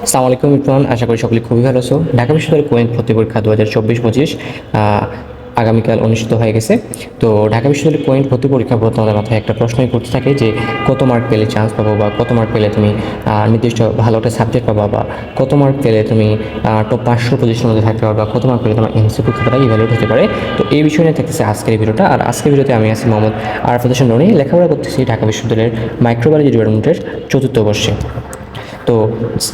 আসসালামু আলাইকুম ইরফান আশা করি সকলে খুবই ভালো আছো। ঢাকা বিশ্ববিদ্যালয়ের কোয়েন ভর্তি পরীক্ষা দু হাজার চব্বিশ পঁচিশ আগামীকাল অনুষ্ঠিত হয়ে গেছে। তো ঢাকা বিশ্ববিদ্যালয়ের কোয়েন্ট ভর্তি পরীক্ষা পর তোমাদের মাথায় একটা প্রশ্নই করতে থাকে যে, কত মার্ক পেলে চান্স পাবো বা কত মার্ক পেলে তুমি নির্দিষ্ট ভালো একটা সাবজেক্ট পাবা বা কত মার্ক পেলে তুমি টপ পাঁচশো পজিশনের মধ্যে থাকতে পারবা, কত মার্ক পেলে তোমার এমসিকিউ খাতাটা ইভ্যালুয়েট হতে পারে। তো এই বিষয় নিয়ে থাকতেছে আজকের ভিডিওটা। আর আজকের ভিডিওতে আমি আছি মোহাম্মদ আরফ হোসেন রনি, লেখাপড়া করতেছি ঢাকা বিশ্ববিদ্যালয়ের মাইক্রোবায়োলজি ডিপার্টমেন্টের চতুর্থ বর্ষে। তো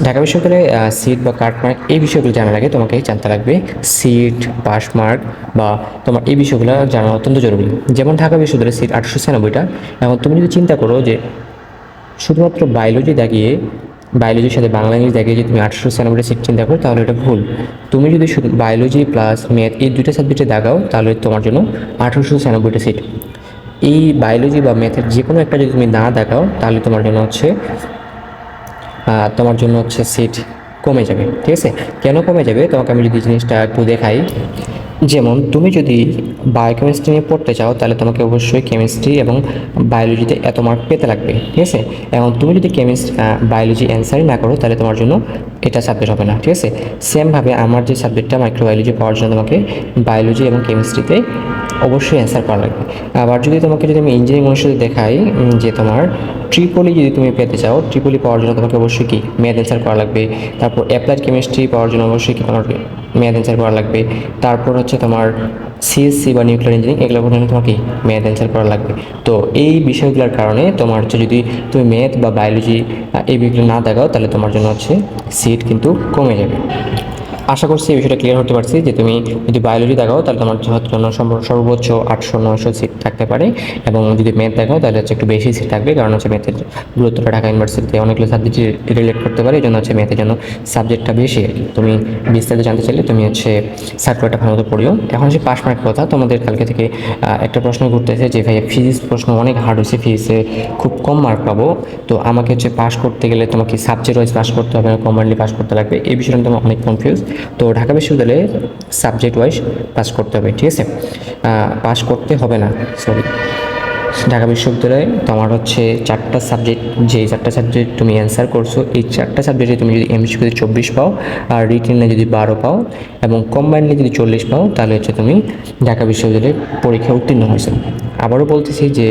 ঢাকা বিশ্ববিদ্যালয়ে সিট বা কাট মার্ক এই বিষয়গুলো জানার আগে তোমাকে জানতে লাগবে। সিট পাস মার্ক বা তোমার এই বিষয়গুলো জানা অত্যন্ত জরুরি। যেমন ঢাকা বিশ্ববিদ্যালয়ের সিট আটশো ছিয়ানব্বইটা। এখন তুমি যদি চিন্তা করো যে শুধুমাত্র বায়োলজি দাগিয়ে বায়োলজির সাথে বাংলা ইংলিশ দাগিয়ে যদি তুমি আটশো ছিয়ানব্বইটা সিট চিন্তা করো, তাহলে এটা ভুল। তুমি যদি শুধু বায়োলজি প্লাস ম্যাথ এই দুইটা সাবজেক্টে দাগাও তাহলে তোমার জন্য আঠারোশো ছিয়ানব্বইটা সিট এই বায়োলজি বা ম্যাথের যে কোনো একটা যদি তুমি না দেখাও, তাহলে তোমার জন্য হচ্ছে তোমার জন্য হচ্ছে সিট কমে যাবে, ঠিক আছে? কেন কমে যাবে? তোমাকে আমি যদি জিনিসটা একটু দেখাই। যেমন, তুমি যদি বায়োকেমিস্ট্রি নিয়ে পড়তে চাও, তাহলে তোমাকে অবশ্যই কেমিস্ট্রি এবং বায়োলজিতে এত মার্ক পেতে লাগবে, ঠিক আছে? এবং তুমি যদি কেমিস্ট্রি বায়োলজি অ্যান্সারই না করো, তাহলে তোমার জন্য এটা সাবজেক্ট হবে না, ঠিক আছে? সেমভাবে আমার যে সাবজেক্টটা মাইক্রোবায়োলজি পাওয়ার জন্য তোমাকে বায়োলজি এবং কেমিস্ট্রিতে অবশ্যই অ্যান্সার করা লাগবে। আবার যদি তোমাকে যদি আমি ইঞ্জিনিয়ারিং অনুসারে দেখাই যে তোমার ট্রিপলি যদি তুমি পেতে চাও ট্রিপলি পাওয়ার জন্য তোমাকে অবশ্যই কি? ম্যাথ অ্যান্সার করা লাগবে। তারপর অ্যাপ্লাইড কেমিস্ট্রি পাওয়ার জন্য অবশ্যই কি তোমার ম্যাথ অ্যান্সার করা লাগবে। তারপর হচ্ছে তোমার সিএসসি বা নিউক্লিয়ার ইঞ্জিনিয়ারিং এগুলো জন্য তোমাকে ম্যাথ অ্যান্সার করা লাগবে। তো এই বিষয়গুলোর কারণে তোমার হচ্ছে যদি তুমি ম্যাথ বা বায়োলজি এই বিষয়গুলো না দেখাও, তাহলে তোমার জন্য হচ্ছে সিট কিন্তু কমে যাবে। আশা করছি এই বিষয়টা ক্লিয়ার হতে পারছি যে তুমি যদি বায়োলজি দেখাও, তাহলে তোমার জন্য সর্বোচ্চ আটশো নয়শো সিট থাকতে পারে। এবং যদি ম্যাথ দেখাও, তাহলে হচ্ছে একটু বেশি সিট থাকবে, কারণ হচ্ছে ম্যাথের গুরুত্বটা ঢাকা ইউনিভার্সিটিতে অনেকগুলো সাবজেক্ট রিলেট করতে পারে। এই জন্য হচ্ছে ম্যাথের জন্য সাবজেক্টটা বেশি। তুমি বিস্তারিত জানতে চাইলে তুমি হচ্ছে সার্কুলারটা ভালো মতো পড়িও। এখন হচ্ছে পাস মার্কের কথা। তোমাদের কালকে থেকে একটা প্রশ্ন ঘুরতেছে যে ভাই ফিজিক্স প্রশ্ন অনেক হার্ড হয়েছে ফিজিক্সে খুব কম মার্ক পাবো। তো আমাকে হচ্ছে পাস করতে গেলে তোমাকে সাবজেক্ট ওয়াইজ পাস করতে হবে কম্বাইনলি পাস করতে লাগবে। এই বিষয়টা তোমার অনেক কনফিউজ তো ঢাকা বিশ্ববিদ্যালয়ে সাবজেক্ট ওয়াইজ পাস করতে হবে, ঠিক আছে? পাস করতে হবে না সরি ঢাকা বিশ্ববিদ্যালয়ে তোমার হচ্ছে চারটা সাবজেক্ট যে চারটা সাবজেক্ট তুমি অ্যান্সার করছ, এই চারটা সাবজেক্টে তুমি যদি এমসিকিউতে চব্বিশ পাও আর রিটেনে যদি বারো পাও এবং কম্বাইনলি যদি চল্লিশ পাও, তাহলে হচ্ছে তুমি ঢাকা বিশ্ববিদ্যালয়ের পরীক্ষা উত্তীর্ণ হয়েছে। আবারও বলতেছি যে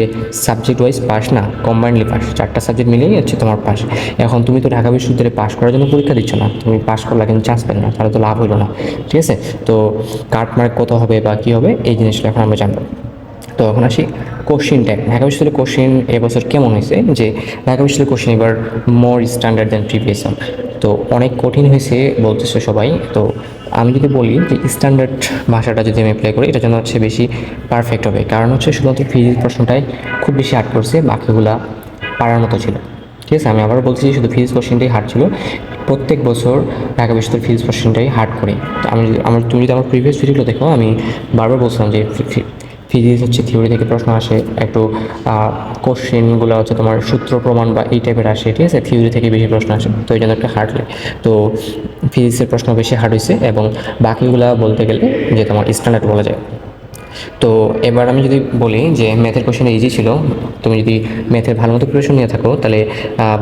সাবজেক্ট ওয়াইজ পাস না কম্বাইনলি পাস। চারটা সাবজেক্ট মিলেই হচ্ছে তোমার পাস। এখন তুমি তো ঢাকা বিশ্ববিদ্যালয়ে পাস করার জন্য পরীক্ষা দিচ্ছ না। তুমি পাস করলে কিন্তু চান্স পেলে না, তাহলে তো লাভ হলো না। ঠিক আছে? তো কাট মার্ক কত হবে বা কী হবে, এই জিনিসটা এখন আমরা জানব। তো এখন আসি কোশ্চিন ট্যাগ ঢাকা বিশ্ববিদ্যালয়ের কোশ্চিন এবছর কেমন হয়েছে? যে ঢাকা বিশ্ববিদ্যালয়ের কোশ্চিন এবার মোর স্ট্যান্ডার্ড দেন প্রিভিয়াস তো অনেক কঠিন হয়েছে বলতেছে সবাই। তো আমি যদি বলি যে স্ট্যান্ডার্ড ভাষাটা যদি আমি অ্যাপ্লাই করি এটা জন্য হচ্ছে বেশি পারফেক্ট হবে। কারণ হচ্ছে শুধুমাত্র ফিজিক্স প্রশ্নটাই খুব বেশি হার্ড করছে, বাকিগুলা পারার মতো ছিল। ঠিক আছে? আমি আবার বলছি শুধু ফিজিক্স কোশ্চেনটাই হার্ড ছিল। প্রত্যেক বছর ঢাকা বিশ্ববিদ্যালয়ের ফিজিক্স কোশ্চেনটাই হার্ড করি। তো আমি আমার তুমি যদি আমার প্রিভিয়াস ভিডিওগুলো দেখো, আমি বারবার বলছিলাম যে ফিজিক্স হচ্ছে থিওরি থেকে প্রশ্ন আসে, একটু কোশ্চেনগুলো হচ্ছে তোমার সূত্র প্রমাণ বা এই টাইপের আসে। ঠিক আছে? থিওরি থেকে বেশি প্রশ্ন আসে। তো এই জন্য একটা হার্ড লাগে তো ফিজিক্সের প্রশ্ন বেশি হার্ড হয়েছে এবং বাকিগুলা বলতে গেলে যে তোমার স্ট্যান্ডার্ড বলা যায়। তো এবার আমি যদি বলি যে ম্যাথের কোশ্চেন ইজি ছিল, তুমি যদি ম্যাথের ভালো মতো প্রিপারেশন নিয়ে থাকো, তাহলে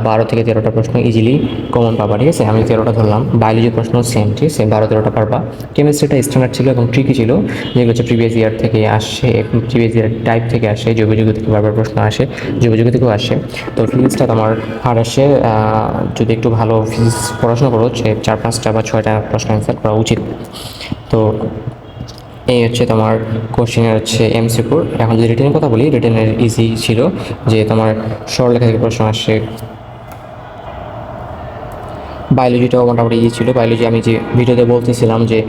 বারো থেকে তেরোটা প্রশ্ন ইজিলি কমন পাবা, ঠিক আছে? আমি তেরোটা ধরলাম। বায়োলজির প্রশ্ন সেম ঠিক আছে? বারো, তেরোটা পারবা। কেমিস্ট্রিটা স্ট্যান্ডার্ড ছিল এবং ট্রিকি ছিল। যেগুলো হচ্ছে প্রিভিয়াস ইয়ার থেকে আসে প্রিভিয়াস ইয়ার টাইপ থেকে আসে জৈবযুগ থেকে বারবার প্রশ্ন আসে জৈবযুগ থেকেও আসে। তো ফিজিক্সটা তোমার হার আসে। যদি একটু ভালো ফিজিক্স পড়াশোনা করো যে চার, পাঁচটা বা ছয়টা প্রশ্ন অ্যান্সার করা উচিত। তো এই হচ্ছে তোমার কোশ্চেনের হচ্ছে এমসিকুর এখন যদি রিটেনের কথা বলি রিটেনের ইজি ছিল যে তোমার সরলেখা থেকে প্রশ্ন আসে। বায়োলজিটাও মোটামুটি ইজি ছিল। বায়োলজি আমি যে ভিডিওতে বলতেছিলাম যে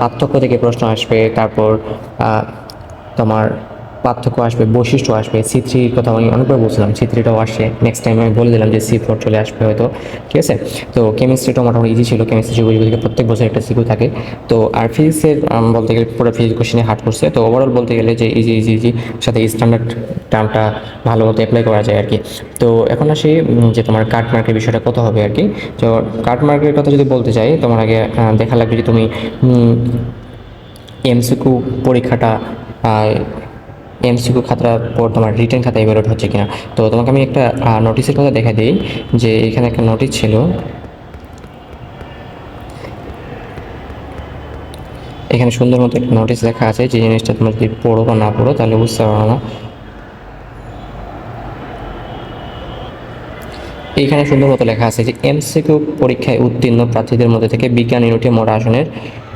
পার্থক্য থেকে প্রশ্ন আসবে, তারপর তোমার পার্থক্য আসবে, বৈশিষ্ট্য আসবে। সি থ্রির কথা আমি অনেকবার বলছিলাম সি থ্রিটাও আসে নেক্সট টাইম আমি বলে দিলাম যে সি ফোর চলে আসবে হয়তো, ঠিক আছে? তো কেমিস্ট্রিটাও মোটামুটি ইজি ছিল কেমিস্ট্রি থেকে প্রত্যেক বছর একটা সিকিউ থাকে। তো আর ফিজিক্সের বলতে গেলে পুরো ফিজিক্স কোশ্চেনে হার্ড করছে। তো ওভারঅল বলতে গেলে যে ইজি ইজি ইজি সাথে স্ট্যান্ডার্ড টার্মটা ভালো মতো অ্যাপ্লাই করা যায় আর কি তো এখন আসি যে তোমার কাট মার্কের বিষয়টা কত হবে আর কি তো কাট মার্কের কথা যদি বলতে চাই তোমার আগে দেখা লাগবে যে তুমি এমসিকিউ পরীক্ষাটা এমসিকিউ খাতা পর তোমার রিটার্ন খাতা এভারেট হচ্ছে কিনা। তো তোমাকে আমি একটা নোটিশের কথা দেখা দিই যে এখানে একটা নোটিশ ছিল। এখানে সুন্দর মতো একটা নোটিশ লেখা আছে যে জিনিসটা তোমরা যদি পড়ো বা না পড়ো তাহলে বুঝতে পারো না। এখানে সুন্দর মতো লেখা আছে যে এমসিকিউ পরীক্ষায় উত্তীর্ণ প্রার্থীদের মধ্যে থেকে বিজ্ঞান ইউনিটে মোট আসনের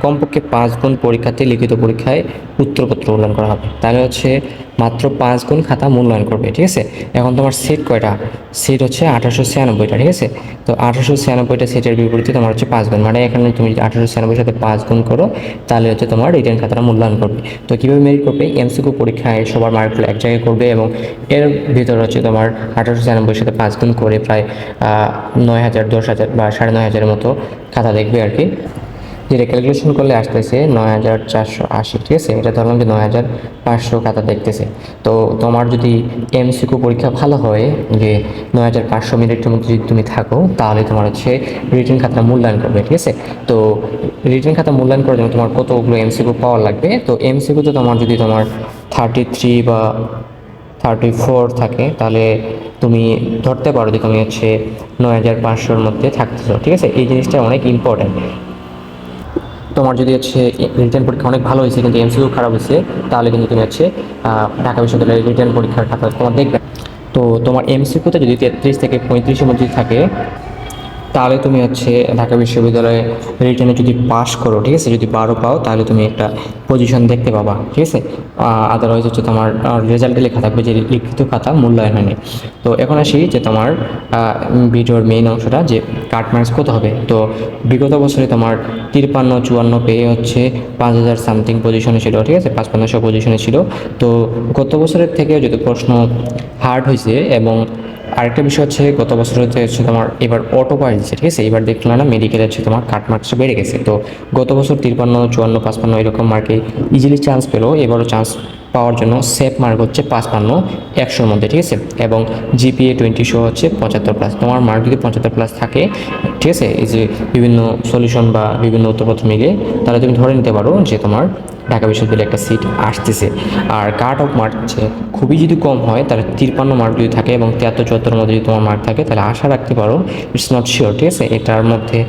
কমপক্ষে পাঁচ গুণ পরীক্ষার্থী লিখিত পরীক্ষায় উত্তরপত্র মূল্যায়ন করা হবে। তাহলে হচ্ছে মাত্র পাঁচ গুণ খাতা মূল্যায়ন করবে, ঠিক আছে? এখন তোমার সিট কয়টা? সিট হচ্ছে আঠারোশো ছিয়ানব্বইটা, ঠিক আছে? তো আঠারোশো ছিয়ানব্বইটা সিটের বিপরীতে তোমার হচ্ছে পাঁচ গুণ। মানে এখানে তুমি যদি আঠারোশো ছিয়ানব্বইয়ের সাথে পাঁচ গুণ করো, তাহলে হচ্ছে তোমার রিটার্ন খাতাটা মূল্যায়ন করবে। তো কীভাবে মেরিট করবে? এমসিকিউ পরীক্ষায় সবার মার্কগুলো এক জায়গায় করবে এবং এর ভিতরে হচ্ছে তোমার আঠারোশো ছিয়ানব্বইয়ের সাথে পাঁচ গুণ করে প্রায় নয় হাজার, দশ হাজার বা সাড়ে নয় হাজারের মতো খাতা দেখবে আর কি। যেটা ক্যালকুলেশন করলে আসতেছে নয় হাজার চারশো আশি, ঠিক আছে? এটা ধরলাম যে নয় হাজার পাঁচশো খাতা দেখতেছে। তো তোমার যদি এমসিকিউ পরীক্ষা ভালো হয়, যে নয় হাজার পাঁচশো মিনিটের মধ্যে যদি তুমি থাকো, তাহলে তোমার হচ্ছে রিটার্ন খাতা মূল্যায়ন করবে, ঠিক আছে? তো রিটার্ন খাতা মূল্যায়ন করার জন্য তোমার কতগুলো এমসিকিউ পাওয়ার লাগবে? তো এমসিকিউতে তোমার যদি তোমার থার্টি থ্রি বা থার্টি ফোর থাকে, তাহলে তুমি ধরতে পারো যে তুমি হচ্ছে নয় হাজার পাঁচশোর মধ্যে থাকতেছো, ঠিক আছে? এই জিনিসটা অনেক ইম্পর্ট্যান্ট তোমার যদি হচ্ছে রিটার্ন পরীক্ষা অনেক ভালো হয়েছে, কিন্তু এমসিকিউ খারাপ হয়েছে, তাহলে কিন্তু তুমি হচ্ছে ঢাকা বিশ্ববিদ্যালয়ের রিটার্ন পরীক্ষার খাতা তোমার দেখবে। তো তোমার এমসিকিউতে যদি তেত্রিশ থেকে পঁয়ত্রিশের মধ্যে থাকে তাহলে তুমি হচ্ছে ঢাকা বিশ্ববিদ্যালয়ে রিটার্নে যদি পাস করো, ঠিক আছে? যদি বারো পাও, তাহলে তুমি একটা পজিশন দেখতে পাবা, ঠিক আছে? আদারওয়াইজ হচ্ছে তোমার রেজাল্টে লেখা থাকবে যে লিখিত খাতা মূল্যায়ন হয়নি। তো এখন আসি যে তোমার ভিডিওর মেইন অংশটা যে কাট মার্কস কত হবে। তো বিগত বছরে তোমার তিরপান্ন, চুয়ান্ন পেয়ে হচ্ছে পাঁচ হাজার সামথিং পজিশনে ছিল, ঠিক আছে? পাঁচ পাঁচপান্নশো পজিশনে ছিল। তো গত বছরের থেকে যদি প্রশ্ন হার্ড হয়েছে এবং আরেকটা বিষয় হচ্ছে, গত বছর হচ্ছে তোমার এবার অটো দিচ্ছে ঠিক আছে? এবার দেখলাম না মেডিকেল হচ্ছে তোমার কাট মার্কসটা বেড়ে গেছে। তো গত বছর তিরপান্ন, চুয়ান্ন, পাঁচপান্ন এরকম মার্কে ইজিলি চান্স পেল, এবারও চান্স পাওয়ার জন্য সেফ মার্ক হচ্ছে পাঁচপান্ন, একশোর মধ্যে, ঠিক আছে? এবং জিপিএ টোয়েন্টি শো হচ্ছে পঁচাত্তর প্লাস তোমার মার্ক যদি পঁচাত্তর প্লাস থাকে, ঠিক আছে? এই যে বিভিন্ন সলিউশন বা বিভিন্ন উত্তরপত্র মিলে তাহলে তুমি ধরে নিতে পারো যে তোমার ঢাকা বিশ্ববিদ্যালয়ে একটা সিট আসতেছে। আর কাট অফ মার্ক খুবই যদি কম হয়, তাহলে তিরপান্ন মার্ক যদি থাকে এবং তিয়াত্তর চুয়াত্তর মধ্যে যদি তোমার মার্ক থাকে, তাহলে আশা রাখতে পারো ইটস নট শিওর ঠিক আছে? এটার মধ্যে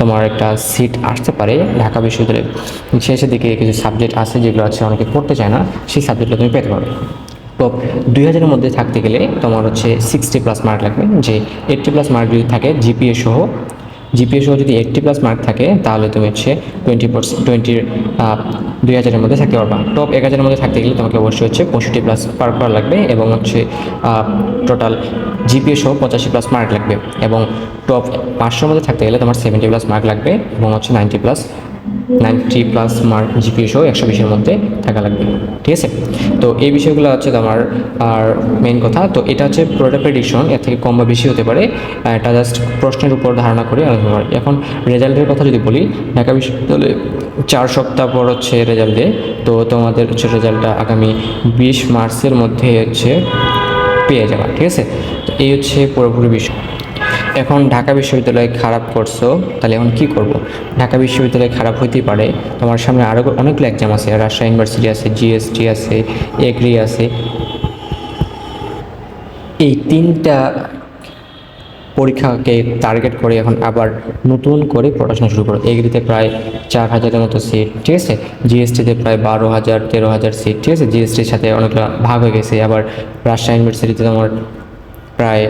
তোমার একটা সিট আসতে পারে ঢাকা বিশ্ববিদ্যালয়ে। শেষের দিকে কিছু সাবজেক্ট আছে যেগুলো আছে অনেকে পড়তে চায় না, সেই সাবজেক্টগুলো তুমি পেতে পারো। তো দুই হাজারের মধ্যে থাকতে গেলে তোমার হচ্ছে সিক্সটি প্লাস মার্ক লাগবে, যে এইটটি প্লাস মার্ক যদি থাকে জিপিএ সহ জিপিএ যদি এইটটি প্লাস মার্ক থাকে, তাহলে তুমি হচ্ছে টোয়েন্টি পার্সেন্ট টোয়েন্টির দুই হাজারের মধ্যে থাকতে পারবা। টপ এক হাজারের মধ্যে থাকতে গেলে তোমাকে অবশ্যই হচ্ছে পঁয়ষট্টি প্লাস পার পার লাগবে এবং হচ্ছে টোটাল জিপিএ সহ পঁচাশি প্লাস মার্ক লাগবে এবং টপ পাঁচশোর মধ্যে থাকতে গেলে তোমার সেভেন্টি প্লাস মার্ক লাগবে এবং হচ্ছে ninety plus ninety plus mark GPA সহ একশো বিশের মধ্যে থাকা লাগবে। ঠিক আছে? তো এই বিষয়গুলো হচ্ছে তোমার, আর মেইন কথা, তো এটা হচ্ছে প্রোডাক্ট প্রেডিকশন এর থেকে কম বা বেশি হতে পারে। এটা জাস্ট প্রশ্নের উপর ধারণা করে আলোচনা করা। এখন রেজাল্টের কথা যদি বলি, ঢাকা বিশ্ববিদ্যালয়ে চার সপ্তাহ পর হচ্ছে রেজাল্ট দেয়। তো তোমাদের হচ্ছে রেজাল্টটা আগামী বিশ মার্চের মধ্যে হচ্ছে পেয়ে যাবা। ঠিক আছে? তো এই হচ্ছে পুরোপুরি বিষয়। এখন ঢাকা বিশ্ববিদ্যালয়ে খারাপ করছ, তাহলে এখন কি করব? ঢাকা বিশ্ববিদ্যালয়ে খারাপ হইতেই পারে। তোমার সামনে আরও অনেকগুলো এক্সাম আছে, রাজশাহী ইউনিভার্সিটি আছে জিএসটি আছে এগ্রি আছে। এই তিনটা পরীক্ষাকে টার্গেট করে এখন আবার নতুন করে পড়াশোনা শুরু করো। এগ্রিতে প্রায় চার হাজারের মতো সিট ঠিক আছে? জিএসটিতে প্রায় বারো হাজার, তেরো হাজার সিট ঠিক আছে? জিএসটির সাথে অনেকটা ভাগ হয়ে গেছে। আবার রাজশাহী ইউনিভার্সিটিতে তোমার প্রায়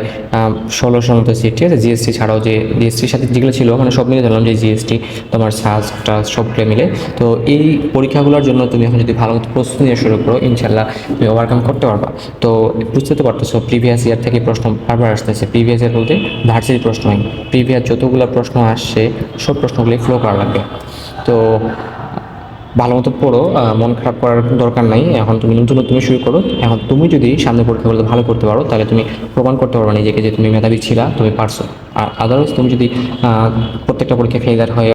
ষোলোশোর মতো সিট ঠিক আছে? জিএসটি ছাড়াও যে জিএসটির সাথে যেগুলো ছিল মানে সব মিলে ধরলাম যে জিএসটি তোমার সাজ টাজ সবগুলো মিলে। তো এই পরীক্ষাগুলোর জন্য তুমি এখন যদি ভালো মতো প্রস্তুতি নিয়ে শুরু করো ইনশাল্লাহ তুমি ওভারকাম করতে পারবা। তো বুঝতে তো পারতেছো প্রিভিয়াস ইয়ার থেকে প্রশ্ন বারবার আসতেছে। প্রিভিয়াস ইয়ার বলতে ভার্সিটি প্রশ্ন প্রিভিয়াস যতগুলো প্রশ্ন আসছে, সব প্রশ্নগুলি ফ্লো করা লাগবে। তো ভালো মতো পড়ো মন খারাপ করার দরকার নাই। এখন তুমি নতুন তুমি শুরু করো। এখন তুমি যদি সামনে পরীক্ষাগুলো ভালো করতে পারো, তাহলে তুমি প্রমাণ করতে পারবে নিজেকে যে তুমি মেধাবী ছিলা, তুমি পারছ। আর আদারওয়াইজ তুমি যদি প্রত্যেকটা পরীক্ষা ফেলিয়ার হয়ে